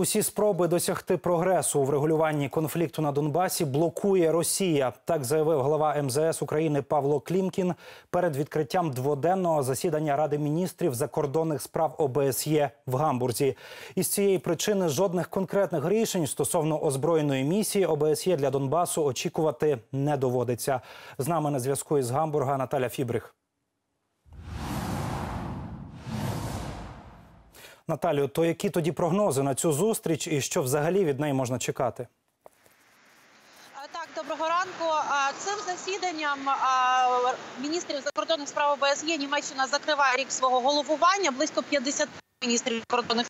Усі спроби досягти прогресу у врегулюванні конфлікту на Донбасі блокує Росія. Так заявив голова МЗС України Павло Клімкін перед відкриттям дводенного засідання Ради міністрів закордонних справ ОБСЄ в Гамбурзі. Із цієї причини жодних конкретних рішень стосовно озброєної місії ОБСЄ для Донбасу очікувати не доводиться. З нами на зв'язку із Гамбурга Наталя Фібрих. Наталію, то які тоді прогнози на цю зустріч і що взагалі від неї можна чекати? Так, доброго ранку. А, Цим засіданням міністрів закордонних справ ОБСЄ Німеччина закриває рік свого головування. Близько 50 міністрів закордонних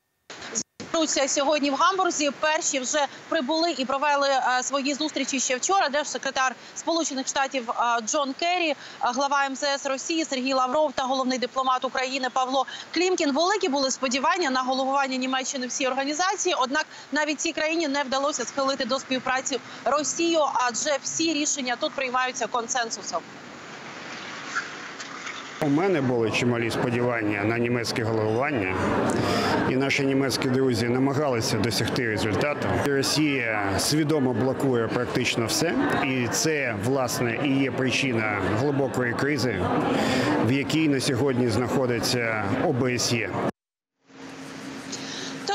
зберуться сьогодні в Гамбурзі. Перші вже прибули і провели свої зустрічі ще вчора. Держсекретар Сполучених Штатів Джон Керрі, глава МЗС Росії Сергій Лавров та головний дипломат України Павло Клімкін. Великі були сподівання на головування Німеччини всій організації. Однак навіть цій країні не вдалося схилити до співпраці Росію, адже всі рішення тут приймаються консенсусом. У мене були чималі сподівання на німецьке головування, і наші німецькі друзі намагалися досягти результату. Росія свідомо блокує практично все, і це власне і є причина глибокої кризи, в якій на сьогодні знаходиться ОБСЄ.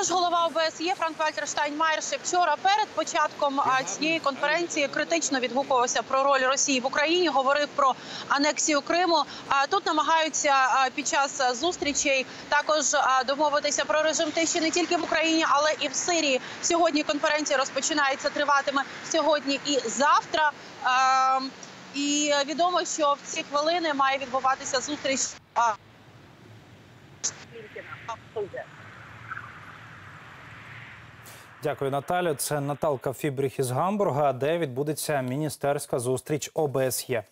Тож голова ОБСЄ Франк Вальтер Штайнмаєр ще вчора перед початком цієї конференції критично відгукувався про роль Росії в Україні. Говорив про анексію Криму. А тут намагаються під час зустрічей також домовитися про режим тиші не тільки в Україні, але і в Сирії. Сьогодні конференція розпочинається, триватиме сьогодні і завтра. І відомо, що в ці хвилини має відбуватися зустріч. Дякую, Наталю. Це Наталка Фібріх із Гамбурга, де відбудеться міністерська зустріч ОБСЄ.